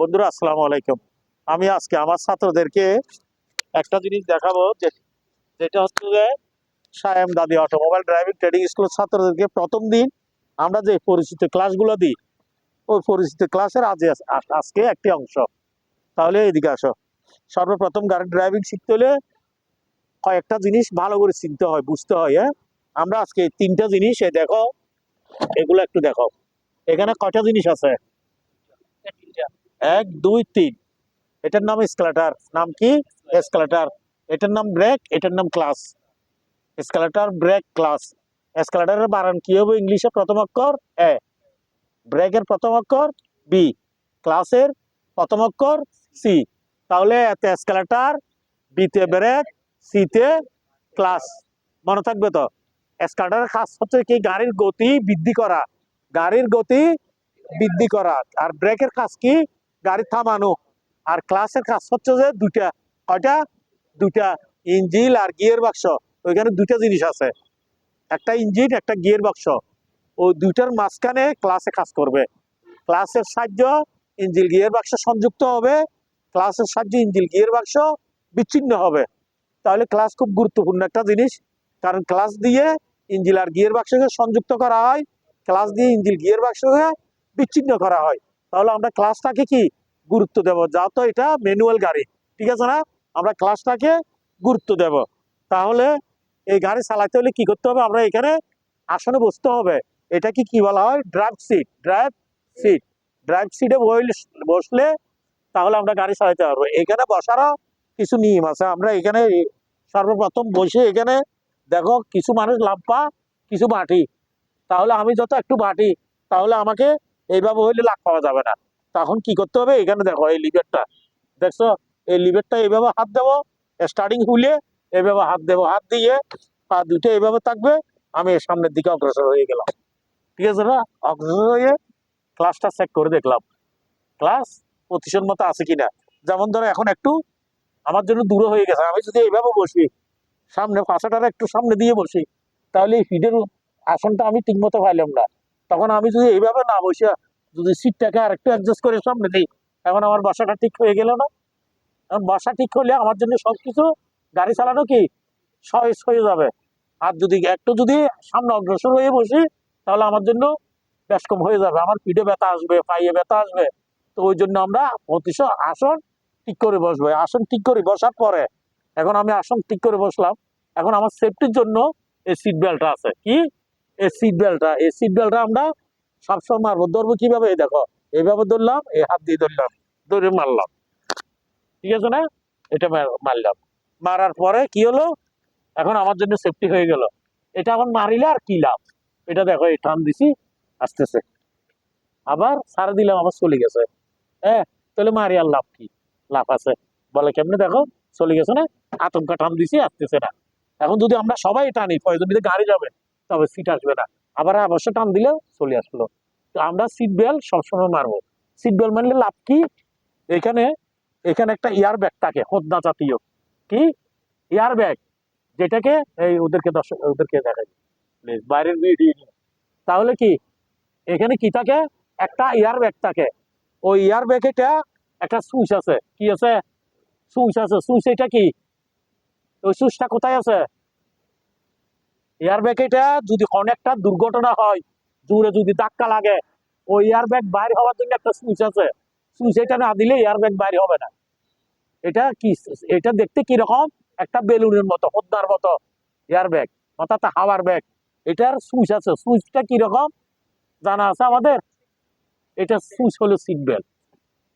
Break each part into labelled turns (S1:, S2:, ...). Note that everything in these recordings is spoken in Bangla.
S1: বন্ধুরা, আসসালামু আলাইকুম। আমি আজকে আমার ছাত্রদেরকে একটা জিনিস দেখাবো যেটা হচ্ছে যে সায়েম দাদি অটোমোবাইল ড্রাইভিং ট্রেনিং স্কুলের ছাত্রদেরকে প্রথম দিন আমরা যে পরিচিত ক্লাসগুলো দিই, ওই পরিচিত ক্লাসের আজ আজ- আজকে একটি অংশ। তাহলে এদিকে আসো। সর্বপ্রথম গাড়ি ড্রাইভিং শিখতে হলে কয়েকটা জিনিস ভালো করে চিনতে হয়, বুঝতে হয় হ্যাঁ? আমরা আজকে তিনটা জিনিস দেখো, এগুলো একটু দেখো এখানে কয়টা জিনিস আছে? এক, দুই, তিন। এটার নাম স্কেলেটার। নাম কি? স্কেলেটার। এটার নাম ব্রেক, এটার নাম ক্লাস। স্কেলেটার, break, class. স্কেলেটারের বানান কি হবে ইংলিশে? প্রথম অক্ষর এ। ব্রেকের প্রথম অক্ষর বি। ক্লাসের প্রথম অক্ষর সি। তাহলে এতে স্কেলেটার, বিতে ব্রেক, সিতে ক্লাস। মনে থাকবে তো? স্কেলেটারের কাজ হচ্ছে কি? গাড়ির গতি বৃদ্ধি করা। গাড়ির গতি বৃদ্ধি করা। আর ব্রেকের কাজ কি? গাড়ি থামানো। আর ক্লাসের কাজ হচ্ছে যে দুইটা, কয়টা? দুইটা ইঞ্জিন আর গিয়ার বাক্স ওইখানে দুইটা জিনিস আছে। একটা ইঞ্জিন, একটা গিয়ার বাক্স ও দুইটার মাঝখানে ক্লাসে কাজ করবে। ক্লাসের সাহায্য ইঞ্জিন গিয়ার বাক্স সংযুক্ত হবে। ক্লাসের সাহায্যে ইঞ্জিন গিয়ার বাক্স বিচ্ছিন্ন হবে। তাহলে ক্লাস খুব গুরুত্বপূর্ণ একটা জিনিস। কারণ ক্লাস দিয়ে ইঞ্জিন আর গিয়ার বাক্সকে সংযুক্ত করা হয়। ক্লাস দিয়ে ইঞ্জিল গিয়ার বাক্সকে বিচ্ছিন্ন করা হয়। তাহলে আমরা ক্লাসটাকে কি গুরুত্ব দেব? যা তো এটা ম্যানুয়াল গাড়ি, ঠিক আছে না? আমরা ক্লাসটাকে গুরুত্ব দেব। তাহলে এই গাড়ি চালাতে হলে কি করতে হবে? আমরা এখানে আসনে বসতে হবে। এটা কি কি বলা হয়? Drive seat drive seat drive সিটে বসলে তাহলে আমরা গাড়ি চালাতে পারব। এখানে বসারও কিছু নিয়ম আছে। আমরা এখানে সর্বপ্রথম বসে এখানে দেখো কিছু মানুষ লাম্পা, কিছু মাটি তাহলে আমি যত একটু মাটি তাহলে আমাকে এইভাবে হইলে লাভ পাওয়া যাবে না। তখন কি করতে হবে? এখানে দেখো, এই লিভারটা দেখছ? এই লিভারটা এইভাবে হাত দেবো স্টার্টিং হুলে এইভাবে হাত দেবো। হাত দিয়ে পা দুটো এইভাবে থাকবে, আমি সামনের দিকে অগ্রসর হয়ে গেলাম। ঠিক আছে না? অগ্রসর হয়ে ক্লাসটা চেক করে দেখলাম। ক্লাস প্রতিশোধ মতো আছে কিনা? যেমন ধরো, এখন একটু আমার জন্য দূরে হয়ে গেছে। আমি যদি এইভাবে বসি, সামনে পাশাটার একটু সামনে দিয়ে বসি, তাহলে এই ফিডের আসনটা আমি ঠিক মতো পাইলাম না। তখন আমি যদি এইভাবে না বসে যদি সিটটাকে আর একটু অ্যাডজাস্ট করে সামনে দিই, এখন আমার বাসাটা ঠিক হয়ে গেল না। এখন বাসা ঠিক হলে আমার জন্য সব কিছু গাড়ি চালানো কি? সহজ হয়ে যাবে। আর যদি একটু যদি সামনে অগ্রসর হয়ে বসি, তাহলে আমার জন্য বেশ কম হয়ে যাবে। আমার পিঠে ব্যথা আসবে, পায়ে ব্যথা আসবে। তো ওই জন্য আমরা প্রতিশ আসন ঠিক করে বসবো। আসন ঠিক করে বসার পরে, এখন আমি আসন ঠিক করে বসলাম। এখন আমার সেফটির জন্য এই সিট বেল্টটা আছে। কি? এই সিট বেল্টটা এই সিট বেল্টটা আমরা সবসময় মারবো। ধরবো কীভাবে? এই দেখো, এইভাবে ধরলাম, এই হাত দিয়ে ধরলাম, ধরে মারলাম। ঠিক আছে না? এটা মারলাম। মারার পরে কি হলো? এখন আমার জন্য সেফটি হয়ে গেল। এটা এখন মারিলে আর কি লাভ? এটা দেখো, এই টান দিছি, আসতেছে। আবার সারা দিলাম, আবার চলে গেছে। হ্যাঁ তাহলে মারি আর লাভ কি? লাভ আছে। বলে কেমনে দেখো, চলে গেছে না? আতঙ্কা টান দিছি, আসতেছে না। এখন যদি আমরা সবাই টানি প্রয়োজন গাড়ি যাবে। তবে সিট আসবে না। আবার অবশ্য টান দিলে চলে আসলো। তো আমরা সিট বেল্ট সবসময় মারবো। সিট বেল্ট মারলে লাভ কি? এখানে এখানে একটা ইয়ার ব্যাগ থাকে, হদ্দা জাতীয়। কি? ইয়ার ব্যাগ যেটাকে, এই ওদেরকে দর্শক ওদেরকে দেখাই। প্লিজ বাইরের তাহলে কি? এখানে কি থাকে? একটা ইয়ার ব্যাগ থাকে। ওই ইয়ার ব্যাগেটা একটা সুইচ আছে। কি আছে? সুইচ আছে। সুইচ এটা কি? ওই সুইচটা কোথায় আছে? এয়ার ব্যাগ এটা যদি কোনো একটা দুর্ঘটনা হয়, জোরে যদি ধাক্কা লাগে, ওই এয়ার ব্যাগ বাইরে হওয়ার জন্য একটা সুইচ আছে। সুইচ এটা না দিলে এয়ার ব্যাগ বাইরে হবে না। এটা কি এটা দেখতে কি রকম একটা বেলুনের মতো হদ্দার মতো এয়ার ব্যাগ অর্থাৎ হাওয়ার ব্যাগ এটার সুইচ আছে। সুইচটা কি রকম জানা আছে আমাদের? এটা সুইচ হলো সিট বেল্ট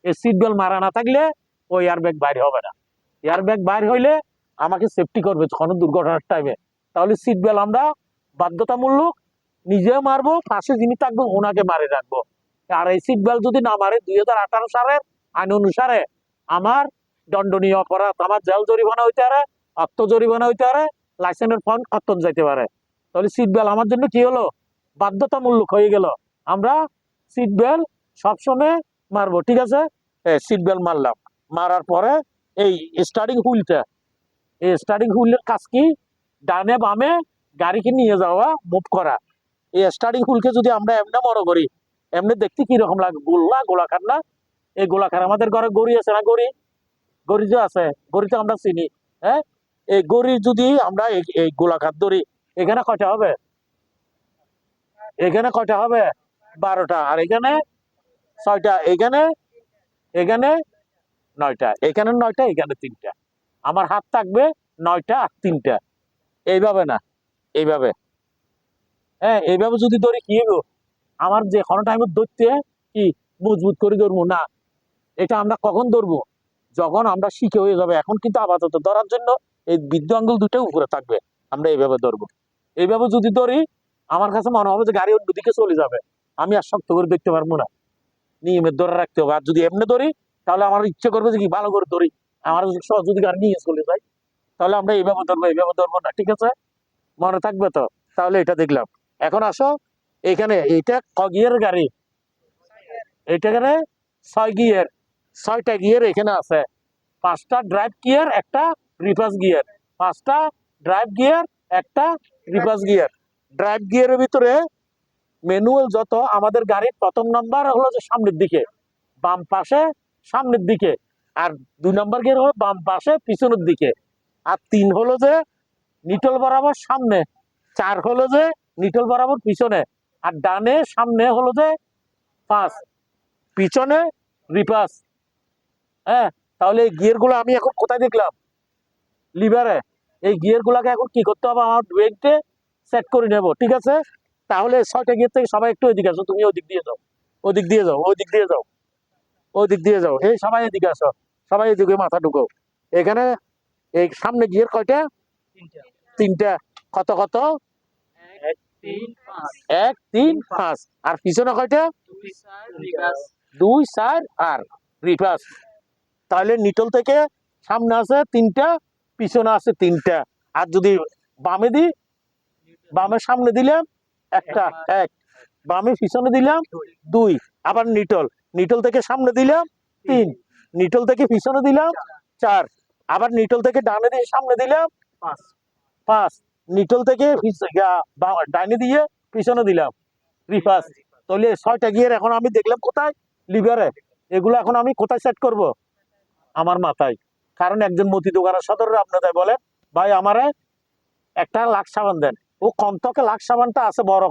S1: এই সিট বেল্ট মারা না থাকলে ওই এয়ার ব্যাগ বাইরে হবে না। এয়ার ব্যাগ বাইরে হইলে আমাকে সেফটি করবে কোনো দুর্ঘটনার টাইমে তাহলে সিট বেল্ট আমরা বাধ্যতামূলক নিজে মারবো, পাশে যিনি থাকব ওনাকে মারে রাখব। আর এই সিট বেল্ট যদি না মারে, দুই হাজার আঠারো সালের আইন অনুসারে আমার দণ্ডনীয় অপরাধ, আমার জেল জরিমানা হইতে পারে, আত্ম জরিমানা হইতে পারে, লাইসেন্সের ফন্ড খতম যাইতে পারে। তাহলে সিট বেল্ট আমার জন্য কি হলো? বাধ্যতামূলক হয়ে গেল। আমরা সিট বেল্ট সবসময় মারবো, ঠিক আছে? সিট বেল্ট মারলাম। মারার পরে এই স্টার্টিং হুইলটা, এই স্টার্টিং হুইলের কাজ কি? ডানে বামে গাড়িকে নিয়ে যাওয়া মুভ করা। এই স্টার্টিং হুইলকে যদি আমরা এমনি মনে করি, এমনি দেখতে কীরকম লাগে? গোল না গোলাকার না? এই গোলাকার আমাদের ঘরে গড়ি আছে না গড়ি গড়ি যে আছে গড়ি তো আমরা চিনি হ্যাঁ? এই গড়ি যদি আমরা এই- এই গোলাকার ধরি, এখানে কয়টা হবে? এখানে কয়টা হবে? বারোটা। আর এখানে ছয়টা। এখানে এখানে নয়টা। এখানে নয়টা, এখানে তিনটা। আমার হাত থাকবে নয়টা আর তিনটা। এইভাবে না, এইভাবে। হ্যাঁ এইভাবে যদি ধরি কি হইব? আমার যে কোনো টাইমে ধরতে কি মজবুত করে ধরবো না। এটা আমরা কখন ধরবো? যখন আমরা শিখে হয়ে যাবে। এখন কিন্তু আপাতত ধরার জন্য এই বৃদ্ধ আঙ্গুল দুটো উপরে থাকবে। আমরা এইভাবে ধরবো। এইভাবে যদি ধরি, আমার কাছে মনে হবে যে গাড়ি অন্যদিকে চলে যাবে। আমি আর শক্ত করে দেখতে পারব না। নিয়মের ধরে রাখতে হবে। আর যদি এমনি ধরি, তাহলে আমার ইচ্ছে করবে যে কি ভালো করে ধরি। আমার গাড়ি নিয়ে চলে যায় তাহলে আমরা এইভাবে ধরবো এইভাবে ধরবো না, ঠিক আছে? মনে থাকবে তো? তাহলে এটা দেখলাম। এখন আসো, এখানে এটা ক গিয়ার গাড়ি? এটা এখানে ছয় গিয়ার, ছয়টা গিয়ার এখানে আছে। পাঁচটা ড্রাইভ গিয়ার একটা রিভার্স গিয়ার পাঁচটা ড্রাইভ গিয়ার একটা রিভার্স গিয়ার ড্রাইভ গিয়ারের ভিতরে ম্যানুয়াল যত, আমাদের গাড়ির প্রথম নাম্বার হলো যে সামনের দিকে, বাম পাশে সামনের দিকে। আর দুই নম্বর গিয়ার হলো বাম পাশে পিছনের দিকে। আর তিন হলো যে নিটল বরাবর সামনে, চার হলো যে নিটল বরাবর পিছনে, আর ডানে সামনে হলো যে পাঁচ পিছনে রিপাস হ্যাঁ তাহলে এই গিয়ারগুলো আমি এখন কোথায় দেখলাম? লিভারে এই গিয়ার গুলাকে এখন কি করতে হবে? আমার ব্রেকটে সেট করে নেব, ঠিক আছে? তাহলে ছয়টা গিয়ার থেকে সবাই একটু ওইদিকে আসো, তুমি ওদিক দিয়ে যাও, ওদিক দিয়ে যাও, ওদিক দিয়ে যাও, ওদিক দিয়ে যাও। এই সবাই এদিকে আসো, সবাই এদিকে মাথা ঢুকো এখানে এই সামনে গিয়ার কয়টা? তিনটা। কত কত? এক তিন পাঁচ। আর পিছনে কয়টা? দুই চার আর রিভার্স। তাহলে নিটল থেকে সামনে আছে তিনটা পিছনে আছে তিনটা। আর যদি বামে দিই বামে সামনে দিলাম একটা এক। বামে পিছনে দিলাম দুই। আবার নিটল। নিটল থেকে সামনে দিলাম তিন। নিটল থেকে পিছনে দিলাম চার। আবার নিটল থেকে ডানে দিয়ে সামনে দিলাম পাঁচ নিটল থেকে ডাইনে দিয়ে পিছনে দিলাম। রিভার্স তাহলে ছয়টা গিয়ার এখন আমি দেখলাম কোথায়? লিভারে এগুলো এখন আমি কোথায় সেট করব? আমার মাথায়। কারণ একজন মতি দোকানের সদরে আপনাদের বলেন ভাই আমারে একটা লাখ সাবান দেন। ও কমতকে লাখ সাবানটা আছে বড়